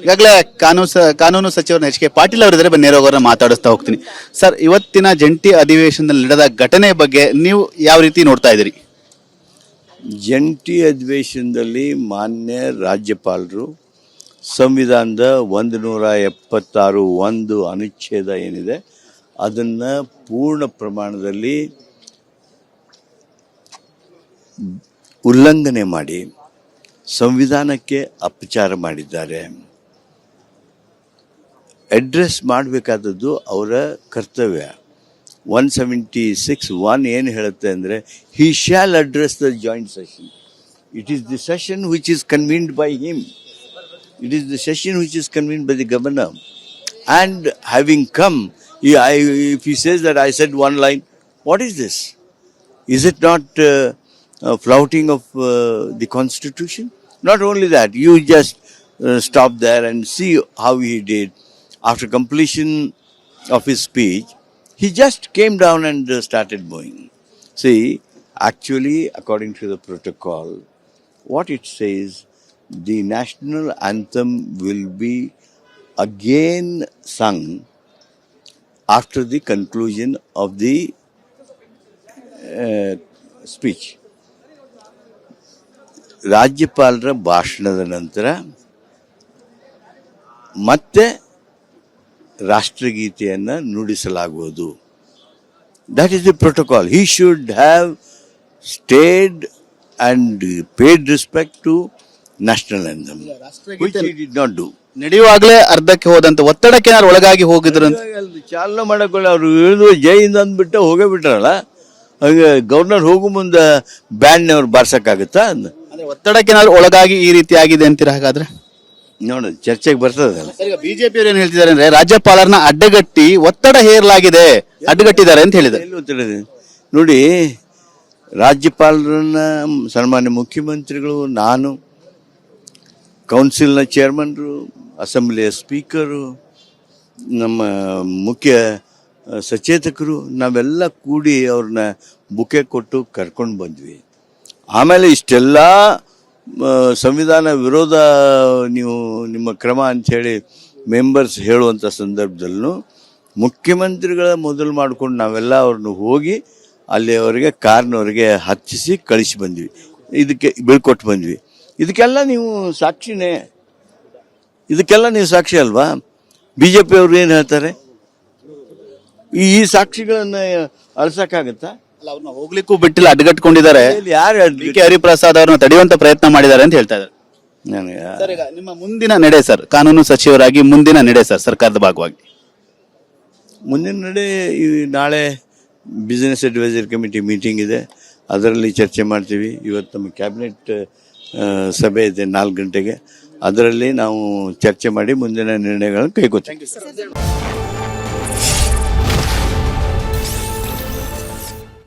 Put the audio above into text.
ಈಗಾಗಲೇ ಕಾನೂನು ಕಾನೂನು ಸಚಿವರು ಎಚ್ ಕೆ ಪಾಟೀಲ್ ಅವರಿದ್ದಾರೆ. ಬನ್ನಿ, ನೇರವಾಗಿ ಮಾತಾಡಿಸ್ತಾ ಹೋಗ್ತೀನಿ. ಸರ್, ಇವತ್ತಿನ ಜಂಟಿ ಅಧಿವೇಶನದಲ್ಲಿ ನಡೆದ ಘಟನೆ ಬಗ್ಗೆ ನೀವು ಯಾವ ರೀತಿ ನೋಡ್ತಾ ಇದ್ದೀರಿ? ಜಂಟಿ ಅಧಿವೇಶನದಲ್ಲಿ ಮಾನ್ಯ ರಾಜ್ಯಪಾಲರು ಸಂವಿಧಾನದ ಒಂದು ನೂರ ಎಪ್ಪತ್ತಾರು ಒಂದು ಅನುಚ್ಛೇದ ಏನಿದೆ, ಅದನ್ನು ಪೂರ್ಣ ಪ್ರಮಾಣದಲ್ಲಿ ಉಲ್ಲಂಘನೆ ಮಾಡಿ ಸಂವಿಧಾನಕ್ಕೆ ಅಪಚಾರ ಮಾಡಿದ್ದಾರೆ. ಅಡ್ರೆಸ್ ಮಾಡಬೇಕಾದದ್ದು ಅವರ ಕರ್ತವ್ಯ. ಒನ್ ಸೆವೆಂಟಿ ಸಿಕ್ಸ್ ಒನ್ ಏನು ಹೇಳುತ್ತೆ ಅಂದರೆ he shall address the joint session it is the session which is convened by him it is the session which is convened by the governor and having come if you says that I said one line what is this is it not flouting of the constitution not only that you just stop there and see how he date After completion of his speech, he just came down and uh, started moving. See, actually, according to the protocol, what it says, the national anthem will be again sung after the conclusion of the uh, speech. ರಾಜ್ಯಪಾಲರ ಭಾಷಣದ ನಂತರ ಮತ್ತೆ ರಾಷ್ಟ್ರಗೀತೆಯನ್ನು ನುಡಿಸಲಾಗುವುದು. That is the protocol he should have stayed and paid respect to national which did not do. ನಡೆಯುವಾಗಲೇ ಅರ್ಧಕ್ಕೆ ಹೋದಂತ ಒತ್ತಡಕ್ಕೆ ಏನಾದ್ರು ಒಳಗಾಗಿ ಹೋಗಿದ್ರು ಚಾಲನೆ ಮಾಡಕೊಳ್ಳಿ ಅವರು ಇಳಿದು ಜೈ ಇಂದ ಅಂದ್ಬಿಟ್ಟು ಹೋಗೇ ಬಿಟ್ರಲ್ಲ? ಹಾಗೆ ಗವರ್ನರ್ ಹೋಗು ಮುಂದೆ ಬ್ಯಾಂಡ್ನವ್ರು ಬಾರ್ಸಕ್ಕಾಗುತ್ತಾ? ಒತ್ತಡಕ್ಕೆ ಏನಾದ್ರು ಒಳಗಾಗಿ ಈ ರೀತಿ ಆಗಿದೆ ಅಂತೀರಾ ಹಾಗಾದ್ರೆ? ನೋಡು ಚರ್ಚೆಗೆ ಬರ್ತದಲ್ಲ ಬಿಜೆಪಿ ಅವ್ರು ಏನ್ ಹೇಳ್ತಿದ್ದಾರೆ ಅಂದ್ರೆ ರಾಜ್ಯಪಾಲರನ್ನ ಅಡ್ಡಗಟ್ಟಿ ಒತ್ತಡ ಹೇರಲಾಗಿದೆ ಅಡ್ಡಗಟ್ಟಿದ್ದಾರೆ ಅಂತ ಹೇಳಿದ್ದಾರೆ. ಅಂತ? ನೋಡಿ ರಾಜ್ಯಪಾಲರನ್ನ ಸನ್ಮಾನ್ಯ ಮುಖ್ಯಮಂತ್ರಿಗಳು ನಾನು ಕೌನ್ಸಿಲ್ನ ಚೇರ್ಮನ್ರು ಅಸೆಂಬ್ಲಿಯ ಸ್ಪೀಕರು ನಮ್ಮ ಮುಖ್ಯ ಆ, ಸಚೇತಕರು ನಾವೆಲ್ಲ ಕೂಡಿ ಅವ್ರನ್ನ ಬುಕೆ ಕೊಟ್ಟು ಕರ್ಕೊಂಡು ಬಂದ್ವಿ. ಆಮೇಲೆ ಇಷ್ಟೆಲ್ಲ ಸಂವಿಧಾನ ವಿರೋಧ ನೀವು ನಿಮ್ಮ ಕ್ರಮ ಅಂಥೇಳಿ ಮೆಂಬರ್ಸ್ ಹೇಳುವಂಥ ಸಂದರ್ಭದಲ್ಲೂ ಮುಖ್ಯಮಂತ್ರಿಗಳ ಮೊದಲು ಮಾಡ್ಕೊಂಡು ನಾವೆಲ್ಲ ಅವ್ರನ್ನ ಹೋಗಿ ಅಲ್ಲಿ ಅವರಿಗೆ ಕಾರ್ನವರಿಗೆ ಹಚ್ಚಿಸಿ ಕಳಿಸಿ ಬಂದ್ವಿ. ಇದಕ್ಕೆ ಬೀಳ್ಕೊಟ್ಟು ಬಂದ್ವಿ. ಇದಕ್ಕೆಲ್ಲ ನೀವು ಸಾಕ್ಷಿನೇ. ಇದಕ್ಕೆಲ್ಲ ನೀವು ಸಾಕ್ಷಿ ಅಲ್ವಾ? ಬಿ ಜೆ ಪಿ ಅವ್ರು ಏನು ಹೇಳ್ತಾರೆ? ಈ ಸಾಕ್ಷಿಗಳನ್ನು ಸಾಕ್ಷಿಗಳನ್ನ ಅಳ್ಸಕ್ಕಾಗತ್ತಾ? ಅಲ್ಲ ಅವ್ರನ್ನ ಹೋಗ್ಲಿಕ್ಕೂ ಬಿಟ್ಟಿಲ್ಲ ಅಡ್ಗಟ್ಕೊಂಡಿದ್ದಾರೆ. ಇಲ್ಲಿ ಯಾರು ಡಿ ಕೆ ಹರಿಪ್ರಸಾದ್ ಅವ್ರನ್ನ ತಡೆಯುವಂತ ಪ್ರಯತ್ನ ಮಾಡಿದ್ದಾರೆ ಅಂತ ಹೇಳ್ತಾ ಇದ್ದಾರೆ. ನನಗೆ ಸರ್ ಈಗ ನಿಮ್ಮ ಮುಂದಿನ ನಡೆ ಸರ್ ಕಾನೂನು ಸಚಿವರಾಗಿ ಮುಂದಿನ ನಡೆ ಸರ್ ಸರ್ಕಾರದ ಭಾಗವಾಗಿ. ಮುಂದಿನ ನಡೆ ಈ ನಾಳೆ ಬಿಸಿನೆಸ್ ಅಡ್ವೈಸರ್ ಕಮಿಟಿ ಮೀಟಿಂಗ್ ಇದೆ. ಅದರಲ್ಲಿ ಚರ್ಚೆ ಮಾಡ್ತೀವಿ. ಇವತ್ತು ನಮ್ಮ ಕ್ಯಾಬಿನೆಟ್ ಸಭೆ ಇದೆ ನಾಲ್ಕು ಗಂಟೆಗೆ. ಅದರಲ್ಲಿ ನಾವು ಚರ್ಚೆ ಮಾಡಿ ಮುಂದಿನ ನಿರ್ಣಯಗಳನ್ನು ಕೈಗೊಳ್ತೀವಿ.